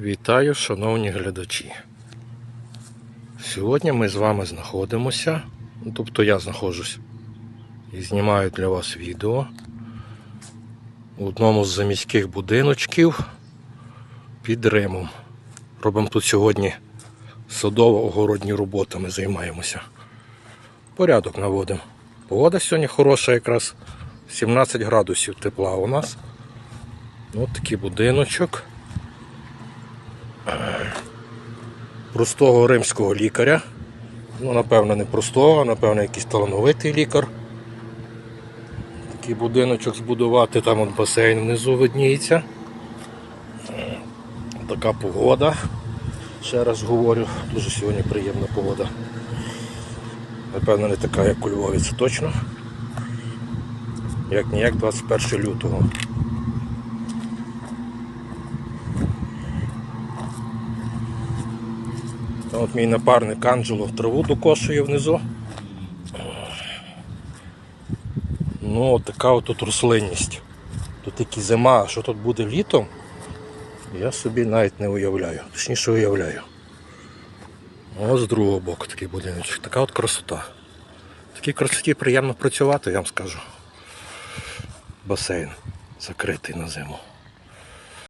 Вітаю, шановні глядачі. Сьогодні ми з вами знаходимося, тобто я знаходжусь і знімаю для вас відео у одному з заміських будиночків під Римом. Робимо тут сьогодні садово-огородні роботи, ми займаємося. Порядок наводимо. Погода сьогодні хороша, якраз 17 градусів тепла у нас. Ось такий будиночок. Простого римського лікаря. Ну, напевно, не простого, а напевно, якийсь талановитий лікар. Такий будиночок збудувати, там от басейн внизу видніється. Така погода. Ще раз говорю, дуже сьогодні приємна погода. Напевно, не така, як у Львові, це точно. Як ніяк 21 лютого. От мій напарник Анджело траву докошує внизу. Ну, от така от рослинність. Тут тільки зима, а що тут буде літом, я собі навіть не уявляю. Точніше уявляю. Ось з другого боку такий будиночок. Така от красота. Такій красоті приємно працювати, я вам скажу. Басейн закритий на зиму.